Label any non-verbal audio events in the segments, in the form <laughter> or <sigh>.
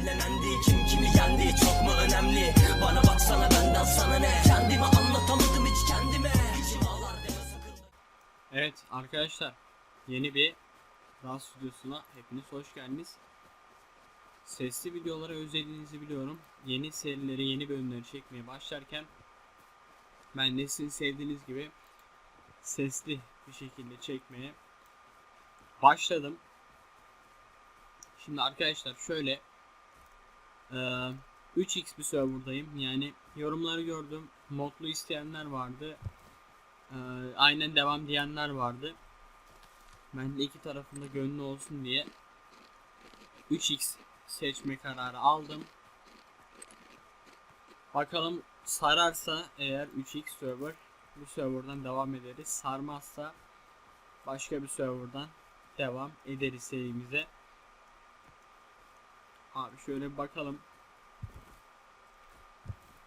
Kabullenen kim kimi yendi çok mu önemli Bana baksana benden sana ne Kendimi anlatamadım hiç kendime İçim ağlar deme sakın Evet arkadaşlar yeni bir Rast stüdyosuna hepiniz hoş geldiniz. Sesli videolara özlediğinizi biliyorum. Yeni serileri, yeni bölümleri çekmeye başlarken ben de sizin sevdiğiniz gibi sesli bir şekilde çekmeye başladım. Şimdi arkadaşlar şöyle eee, 3x bir serverdayım. Yani yorumları gördüm. Modlu isteyenler vardı. Aynen devam diyenler vardı. Ben de iki tarafında gönlü olsun diye 3x seçme kararı aldım. Bakalım sararsa eğer 3x server bu serverdan devam ederiz. Sarmazsa başka bir serverdan devam ederiz serimize. Abi şöyle bir bakalım.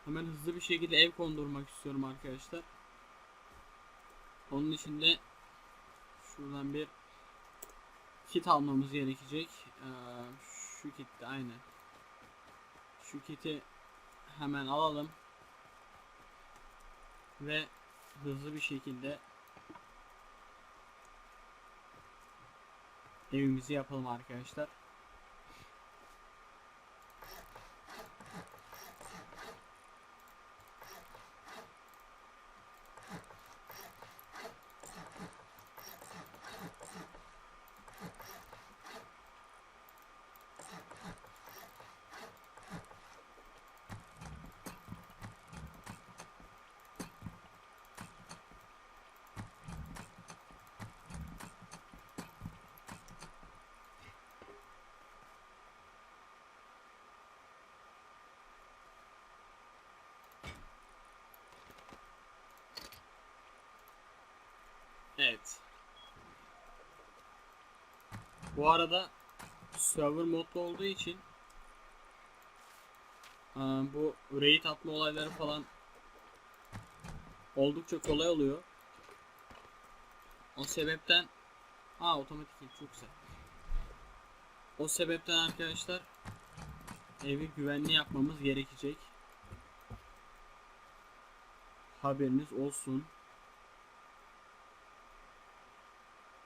Hemen hızlı bir şekilde ev kondurmak istiyorum arkadaşlar. Onun için de şuradan bir kit almamız gerekecek. Ee, şu kitte aynen. Şu kiti hemen alalım. Ve hızlı bir şekilde evimizi yapalım arkadaşlar. Evet. Bu arada server modlu olduğu için aa, bu raid atma olayları falan oldukça kolay oluyor. O sebepten Aa otomatik çok güzel. O sebepten arkadaşlar evi güvenli yapmamız gerekecek. Haberiniz olsun.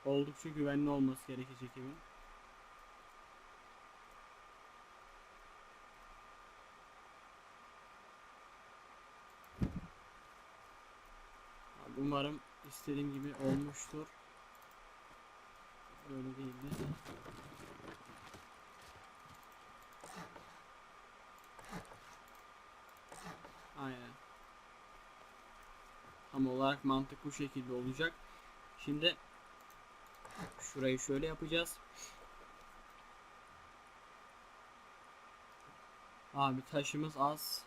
Oldukça güvenli olması gerekecek evin. Umarım istediğim gibi olmuştur. Öyle değildi. Aynen. Tam olarak mantık bu şekilde olacak. Şimdi Şurayı şöyle yapacağız. Abi taşımız az.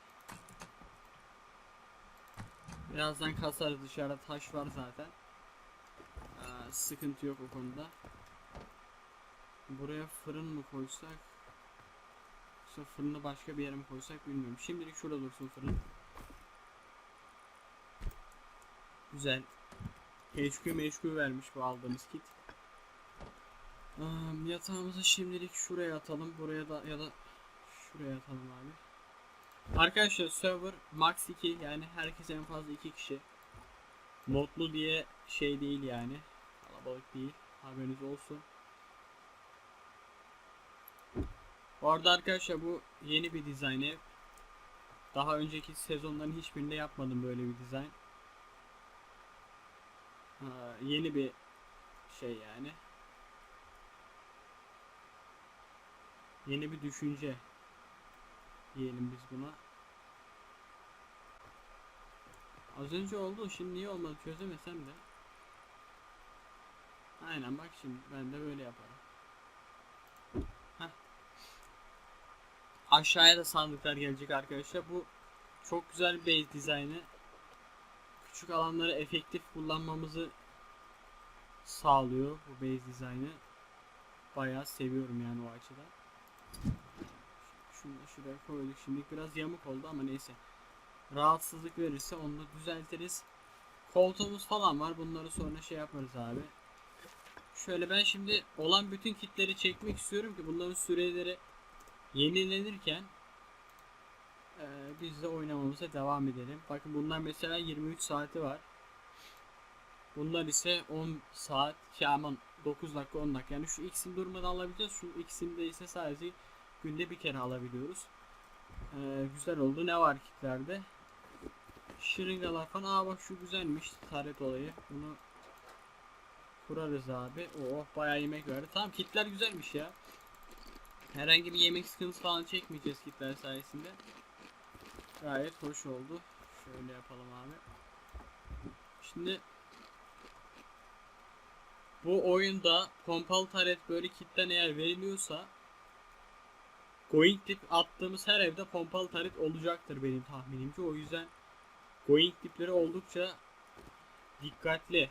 Birazdan kasarız dışarıda taş var zaten. Ee, sıkıntı yok o konuda. Buraya fırın mı koysak? Yoksa fırını başka bir yere mi koysak bilmiyorum. Şimdilik şurada dursun fırın. Güzel. HQ meşgul vermiş bu aldığımız kit. Am, yatağımızı şimdilik şuraya atalım. Buraya da ya da şuraya atalım abi. Arkadaşlar server max 2 yani herkes en fazla 2 kişi. Modlu diye şey değil yani. Kalabalık değil. Haberiniz olsun. Bu arada arkadaşlar bu yeni bir dizayn ev. Daha önceki sezonların hiçbirinde yapmadım böyle bir dizayn. Ha, yeni bir şey yani. Yeni bir düşünce diyelim biz buna. Az önce oldu şimdi niye olmadı çözemesem de. Aynen bak şimdi ben de böyle yaparım. Heh. Aşağıya da sandıklar gelecek arkadaşlar. Bu çok güzel bir base dizaynı. Küçük alanları efektif kullanmamızı sağlıyor bu base dizaynı. Bayağı seviyorum yani o açıdan. Şunu şuraya koyduk. Şimdi biraz yamuk oldu ama neyse. Rahatsızlık verirse onu da düzeltiriz. Koltuğumuz falan var. Bunları sonra şey yaparız abi. Şöyle ben şimdi olan bütün kitleri çekmek istiyorum ki bunların süreleri yenilenirken eee, biz de oynamamıza devam edelim. Bakın bunlar mesela 23 saati var. Bunlar ise 10 saat, şey aman 9 dakika 10 dakika. Yani şu ikisini durmadan alabileceğiz. Şu ikisini de ise sadece günde bir kere alabiliyoruz. Eee, güzel oldu. Ne var kitlerde? Şırıngalar falan. Aa bak şu güzelmiş. Taret olayı. Bunu kurarız abi. Oh bayağı yemek verdi. Tamam kitler güzelmiş ya. Herhangi bir yemek sıkıntısı falan çekmeyeceğiz kitler sayesinde. Gayet hoş oldu. Şöyle yapalım abi. Şimdi bu oyunda pompalı taret böyle kitten eğer veriliyorsa Going tip attığımız her evde pompalı taret olacaktır benim tahminimce. O yüzden going tipleri oldukça dikkatli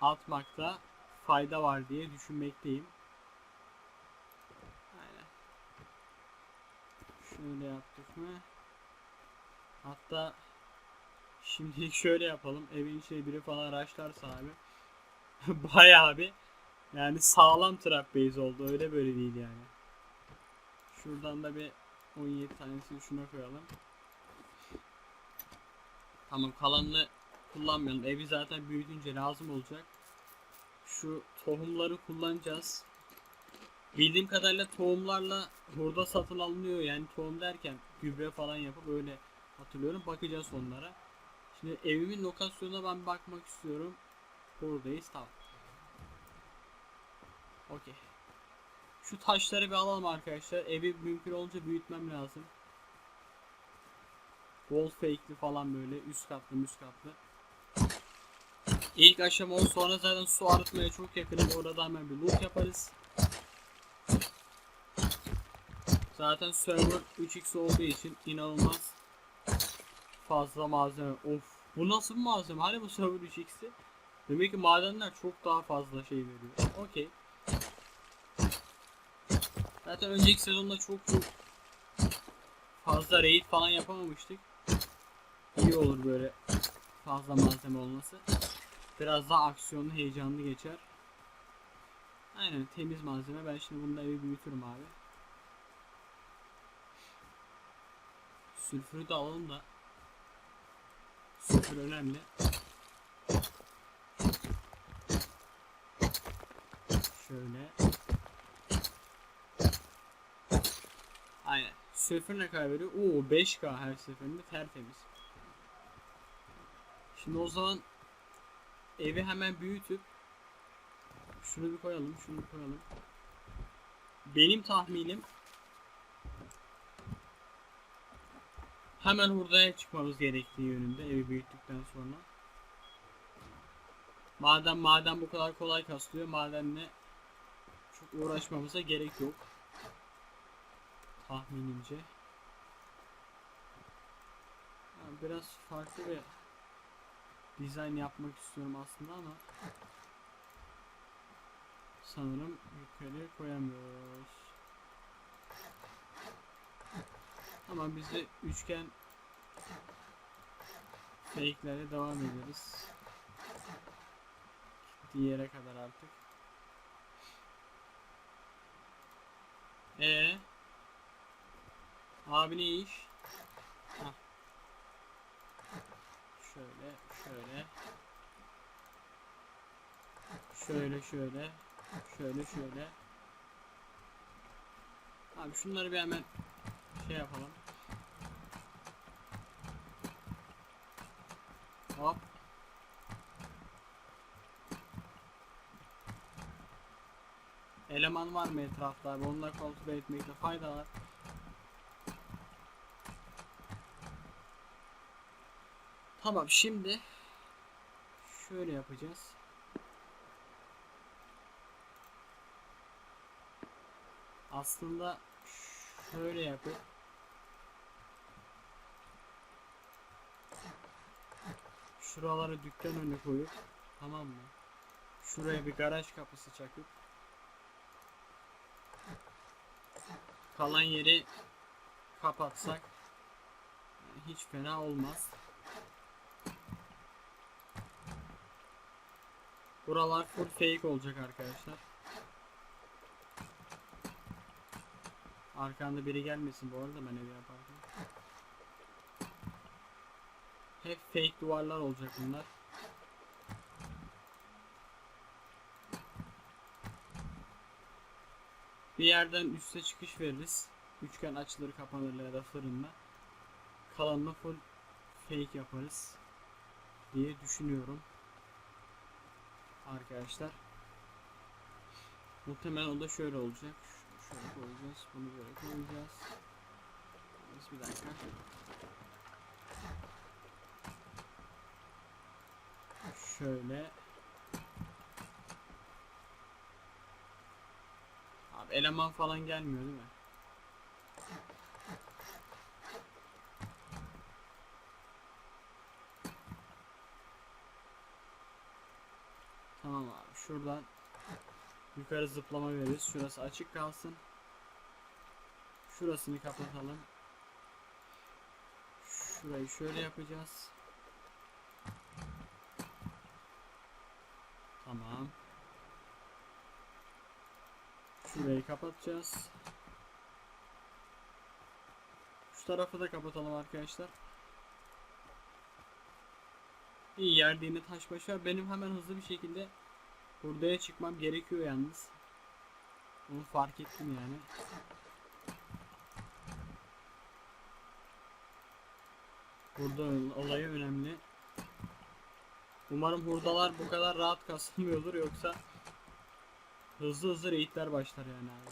atmakta fayda var diye düşünmekteyim. Aynen. Şöyle yaptık mı? Hatta şimdilik <laughs> şöyle yapalım. Evin içine biri falan araçlarsa abi. <laughs> Bayağı bir yani sağlam trap base oldu. Öyle böyle değil yani. Şuradan da bir 17 tanesini şuna koyalım. Tamam kalanını kullanmayalım. Evi zaten büyütünce lazım olacak. Şu tohumları kullanacağız. Bildiğim kadarıyla tohumlarla hurda satın alınıyor. Yani tohum derken gübre falan yapıp öyle hatırlıyorum. Bakacağız onlara. Şimdi evimin lokasyonuna ben bakmak istiyorum. Buradayız tamam. Okey. Şu taşları bir alalım arkadaşlar. Evi mümkün olunca büyütmem lazım. Wall fake'li falan böyle üst katlı üst katlı. İlk aşama o sonra zaten su arıtmaya çok yakınım. Orada hemen bir loot yaparız. Zaten server 3x olduğu için inanılmaz fazla malzeme. Of bu nasıl bir malzeme? Hani bu server 3x'ti? Demek ki madenler çok daha fazla şey veriyor. Okey. Zaten önceki sezonda çok çok fazla raid falan yapamamıştık. İyi olur böyle fazla malzeme olması. Biraz daha aksiyonlu, heyecanlı geçer. Aynen temiz malzeme. Ben şimdi bunu da evi büyütürüm abi. Sülfürü de alalım da. Sülfür önemli. Şöyle. Aynen. Sülfür ne kadar veriyor? Oo 5K her seferinde tertemiz. Şimdi o zaman evi hemen büyütüp şunu bir koyalım, şunu bir koyalım. Benim tahminim hemen hurdaya çıkmamız gerektiği yönünde evi büyüttükten sonra. Madem maden bu kadar kolay kaslıyor, madenle çok uğraşmamıza gerek yok. Tahminimce. Yani biraz farklı bir dizayn yapmak istiyorum aslında ama sanırım yukarı koyamıyoruz. Ama biz de üçgen fake'lere devam ederiz. Gittiği yere kadar artık. Ee, abi ne iş? Hah. Şöyle, şöyle. Şöyle, şöyle. Şöyle, şöyle. Abi şunları bir hemen şey yapalım. Hop. Eleman var mı etrafta abi? Onları kontrol etmekte fayda var. Tamam şimdi şöyle yapacağız. Aslında şöyle yapıp şuraları dükkan önüne koyup tamam mı? Şuraya bir garaj kapısı çakıp kalan yeri kapatsak hiç fena olmaz. Buralar full fake olacak arkadaşlar. Arkanda biri gelmesin bu arada ben evi yaparken. Hep fake duvarlar olacak bunlar. Bir yerden üste çıkış veririz. Üçgen açılır kapanır ya da fırınla. Kalanını full fake yaparız diye düşünüyorum. Arkadaşlar. Muhtemelen o da şöyle olacak. Şöyle koyacağız. Bunu böyle koyacağız. Bir dakika. Şöyle. Abi eleman falan gelmiyor değil mi? Tamam abi şuradan yukarı zıplama veririz. Şurası açık kalsın. Şurasını kapatalım. Şurayı şöyle yapacağız. Tamam. Şurayı kapatacağız. Şu tarafı da kapatalım arkadaşlar. İyi yerde yine taş baş var. Benim hemen hızlı bir şekilde Hurdaya çıkmam gerekiyor yalnız. Onu fark ettim yani. Burada olayı önemli. Umarım hurdalar bu kadar rahat kasılmıyordur yoksa hızlı hızlı raidler başlar yani abi.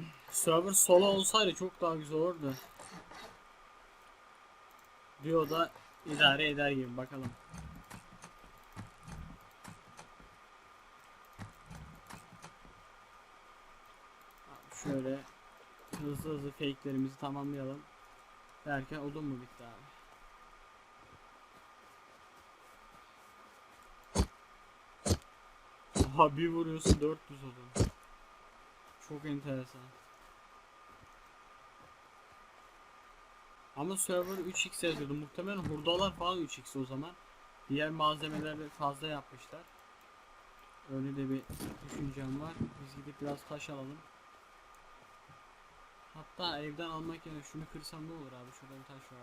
<clears throat> Server solo olsaydı çok daha güzel olurdu. Dio da idare eder gibi bakalım. Abi şöyle hızlı hızlı fake'lerimizi tamamlayalım. Derken odun mu bitti abi? Oha bir vuruyorsun 400 odun. Çok enteresan. Ama server 3x yazıyordu. Muhtemelen hurdalar falan 3x o zaman. Diğer malzemeleri fazla yapmışlar. Öyle de bir düşüncem var. Biz gidip biraz taş alalım. Hatta evden almak yerine şunu kırsam ne olur abi? Şurada bir taş var.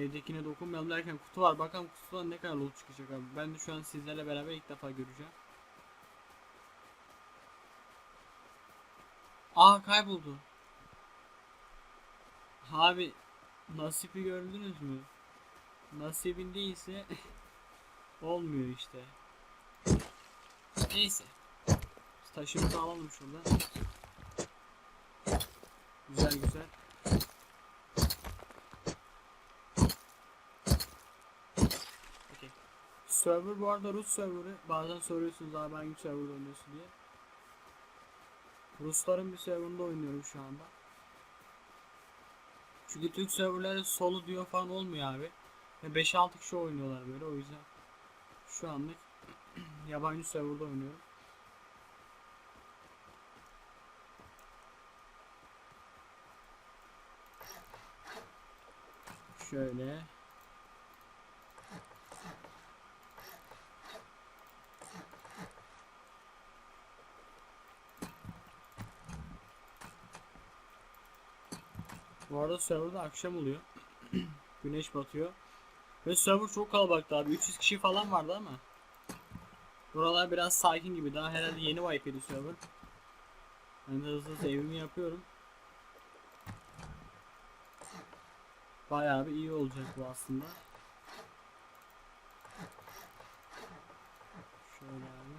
Evdekine dokunmayalım derken kutu var. Bakalım kutudan ne kadar loot çıkacak abi. Ben de şu an sizlerle beraber ilk defa göreceğim. Aa kayboldu. Abi nasibi gördünüz mü? Nasibin değilse <laughs> olmuyor işte. Neyse. Taşımızı alalım şuradan. Güzel güzel. Okey. Server bu arada Rus serverı. Bazen soruyorsunuz abi hangi serverda oynuyorsun diye. Rusların bir serverında oynuyorum şu anda. Çünkü Türk serverleri solo diyor falan olmuyor abi. Ve 5-6 kişi oynuyorlar böyle o yüzden. Şu anlık <clears throat> yabancı serverda oynuyorum. Şöyle. Bu arada serverda akşam oluyor. <clears throat> Güneş batıyor. Ve server çok kalabalıktı abi. 300 kişi falan vardı ama. Buralar biraz sakin gibi. Daha herhalde yeni yedi server. Ben de hızlı hızlı evimi yapıyorum. Bayağı bir iyi olacak bu aslında. Şöyle abi.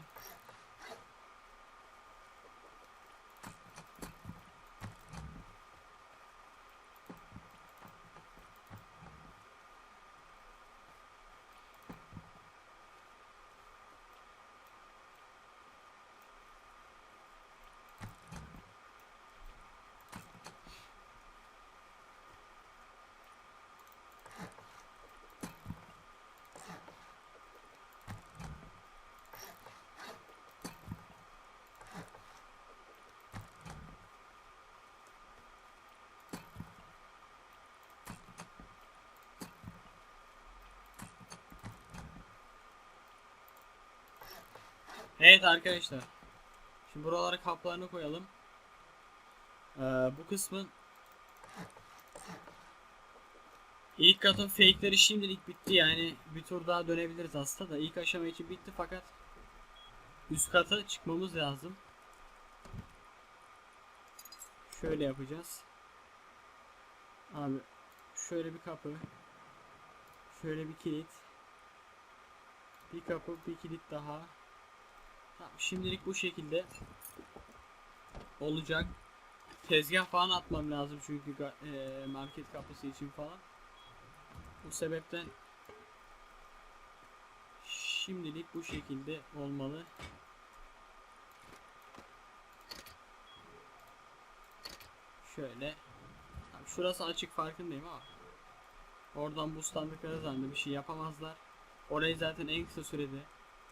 Evet arkadaşlar. Şimdi buralara kaplarını koyalım. Ee, bu kısmın ilk katın fake'leri şimdilik bitti yani bir tur daha dönebiliriz aslında da ilk aşama için bitti fakat üst kata çıkmamız lazım. Şöyle yapacağız. Abi şöyle bir kapı. Şöyle bir kilit. Bir kapı, bir kilit daha. Şimdilik bu şekilde olacak. Tezgah falan atmam lazım çünkü eee, market kapısı için falan. Bu sebepten şimdilik bu şekilde olmalı. Şöyle. Şurası açık farkındayım ama oradan boostlandıkları zaman da bir şey yapamazlar. Orayı zaten en kısa sürede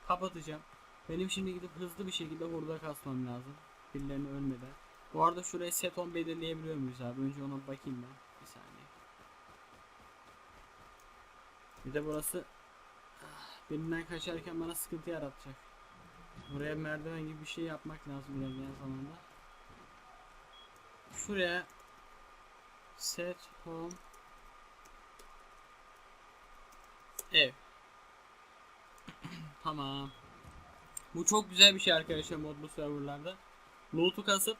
kapatacağım. Benim şimdi gidip hızlı bir şekilde burada kasmam lazım. Birilerini ölmeden. Bu arada şuraya set on belirleyebiliyor muyuz abi? Önce ona bakayım ben. Bir saniye. Bir de burası ah, birinden kaçarken bana sıkıntı yaratacak. Buraya merdiven gibi bir şey yapmak lazım ilerleyen zamanda. Şuraya set home ev. <clears throat> tamam. Bu çok güzel bir şey arkadaşlar modlu serverlarda. Loot'u kasıp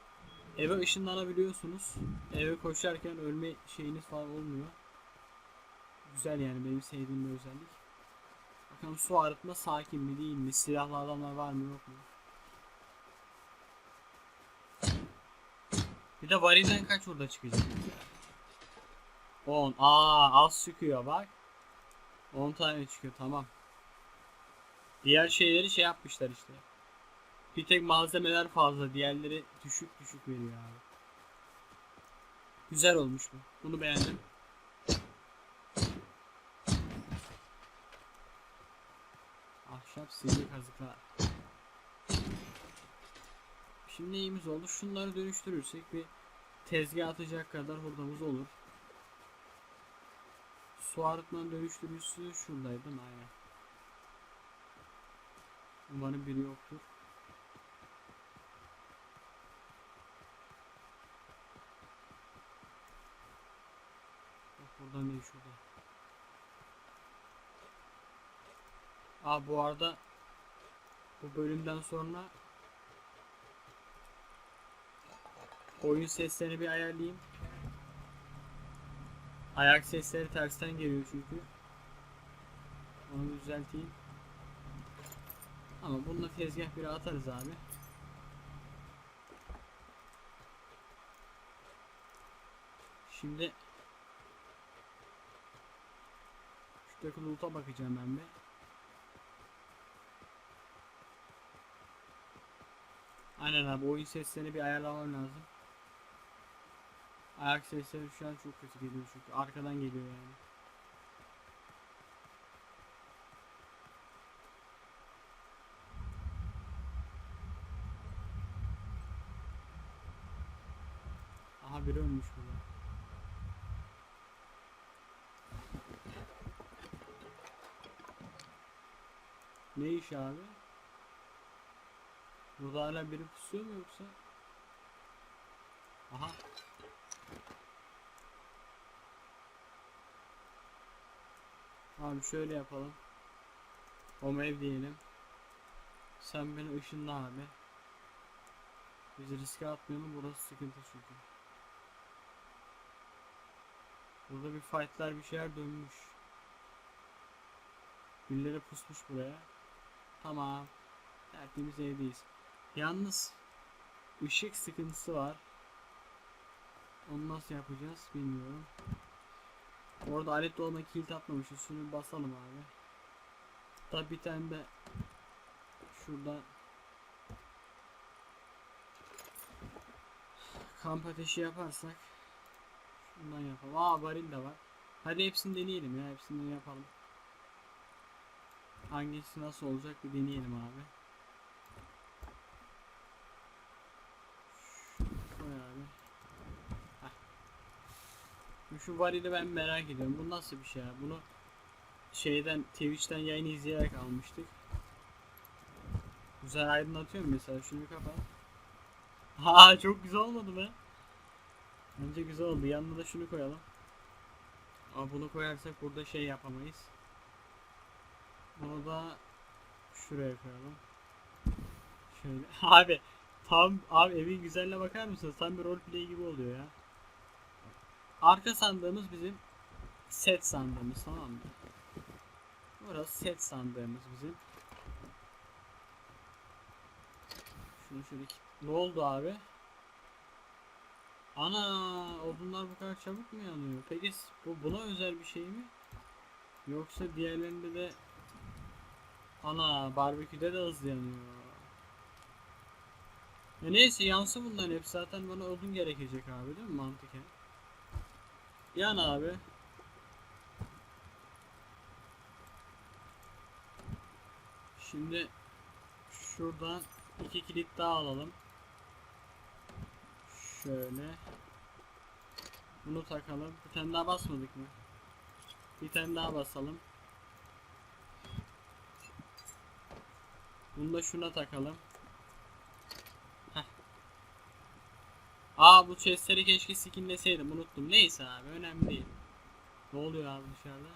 eve ışınlanabiliyorsunuz. Eve koşarken ölme şeyiniz falan olmuyor. Güzel yani benim sevdiğim bir özellik. Bakalım su arıtma sakin mi değil mi? Silahlı adamlar var mı yok mu? Bir de varilden kaç orada çıkacak? 10. Aa az çıkıyor bak. 10 tane çıkıyor tamam. Diğer şeyleri şey yapmışlar işte. Bir tek malzemeler fazla, diğerleri düşük düşük veriyor abi. Güzel olmuş bu. Bunu beğendim. Ahşap sivri kazıklar. Şimdi neyimiz oldu? Şunları dönüştürürsek bir tezgah atacak kadar hurdamız olur. Su arıtmanın dönüştürücüsü şuradaydı? Aynen. Umarım biri yoktur. Yok buradan değil şurada. Aa bu arada bu bölümden sonra oyun seslerini bir ayarlayayım. Ayak sesleri tersten geliyor çünkü. Onu düzelteyim. Ama bununla tezgah biri atarız abi. Şimdi şuradaki loot'a bakacağım ben bir. Aynen abi oyun seslerini bir ayarlamam lazım. Ayak sesleri şu an çok kötü geliyor çünkü arkadan geliyor yani. Biri ölmüş burada. Ne iş abi? Burada hala biri pusuyor mu yoksa? Aha. Abi şöyle yapalım. Home ev diyelim. Sen beni ışınla abi. Biz riske atmayalım burası sıkıntı çünkü. Burada bir fightlar bir şeyler dönmüş. Birileri pusmuş buraya. Tamam. Tertemiz evdeyiz. Yalnız ışık sıkıntısı var. Onu nasıl yapacağız bilmiyorum. Orada alet dolma kilit atmamışız. Şunu basalım abi. Tabi bir tane de şurada kamp ateşi yaparsak şundan yapalım. Aa varil de var. Hadi hepsini deneyelim ya. Hepsini yapalım. Hangisi nasıl olacak bir deneyelim abi. Şu varili ben merak ediyorum. Bu nasıl bir şey ya? Bunu şeyden Twitch'ten yayın izleyerek almıştık. Güzel aydınlatıyor mesela? Şunu kapat. <laughs> Ha çok güzel olmadı be. Bence güzel oldu. Yanına da şunu koyalım. Ama bunu koyarsak burada şey yapamayız. Bunu da şuraya koyalım. Şöyle. <laughs> Abi tam abi evin güzelliğine bakar mısınız? Tam bir roleplay gibi oluyor ya. Arka sandığımız bizim set sandığımız tamam mı? Burası set sandığımız bizim. Şunu şöyle Ne oldu abi? Ana odunlar bu kadar çabuk mu yanıyor? Peki bu buna özel bir şey mi? Yoksa diğerlerinde de Ana barbeküde de hızlı yanıyor. Ya neyse yansın bunların hepsi zaten bana odun gerekecek abi değil mi mantıken? Yan abi. Şimdi şuradan iki kilit daha alalım. Şöyle. Bunu takalım. Bir tane daha basmadık mı? Bir tane daha basalım. Bunu da şuna takalım. Heh. Aa bu chestleri keşke skinleseydim unuttum. Neyse abi önemli değil. Ne oluyor abi dışarıda?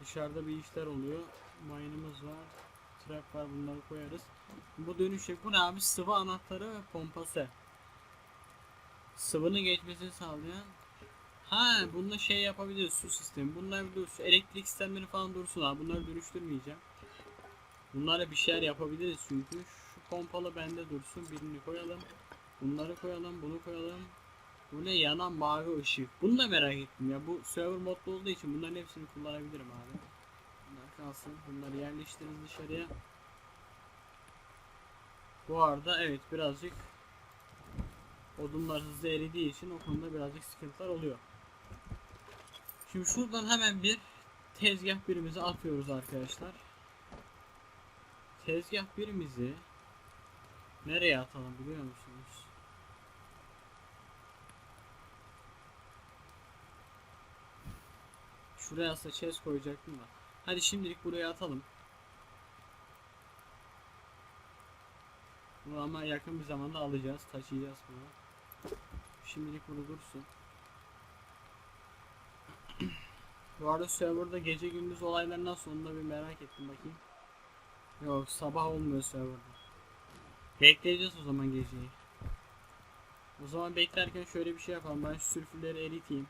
Dışarıda bir işler oluyor. Mine'ımız var. Trap var bunları koyarız. Bu dönüşe bu ne abi? Sıvı anahtarı ve pompası. Sıvının geçmesini sağlayan. Ha bununla şey yapabiliriz su sistemi. Bunlar dursun. Elektrik sistemleri falan dursun abi. Bunları dönüştürmeyeceğim. Bunlara bir şeyler yapabiliriz çünkü. Şu pompalı bende dursun. Birini koyalım. Bunları koyalım. Bunu koyalım. Bu ne yanan mavi ışık. Bunu da merak ettim ya. Bu server modda olduğu için bunların hepsini kullanabilirim abi. Kalsın. Bunları yerleştirin dışarıya. Bu arada evet birazcık odunlar hızlı eridiği için o konuda birazcık sıkıntılar oluyor. Şimdi şuradan hemen bir tezgah birimizi atıyoruz arkadaşlar. Tezgah birimizi nereye atalım biliyor musunuz? Şuraya aslında chest koyacaktım da. Hadi şimdilik buraya atalım. Bunu ama yakın bir zamanda alacağız, taşıyacağız bunu. Şimdilik bunu dursun. Bu arada serverda gece gündüz olaylar nasıl onu da bir merak ettim bakayım. Yok sabah olmuyor serverda. Bekleyeceğiz o zaman geceyi. O zaman beklerken şöyle bir şey yapalım. Ben şu sülfürleri eriteyim.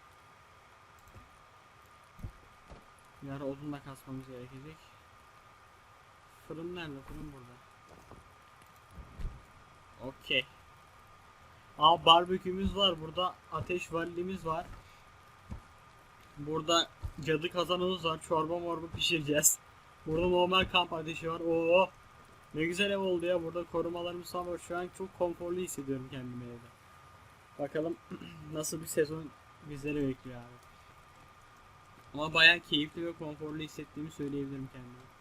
Yarın odunla kasmamız gerekecek. Fırın nerede? Fırın burada. Okey. Aa barbekümüz var burada. Ateş valimiz var. Burada cadı kazanımız var. Çorba morba pişireceğiz. Burada normal kamp ateşi var. Oo. Ne güzel ev oldu ya. Burada korumalarımız var. Şu an çok konforlu hissediyorum kendimi evde. Bakalım <clears throat> nasıl bir sezon bizleri bekliyor abi. Ama bayağı keyifli ve konforlu hissettiğimi söyleyebilirim kendime.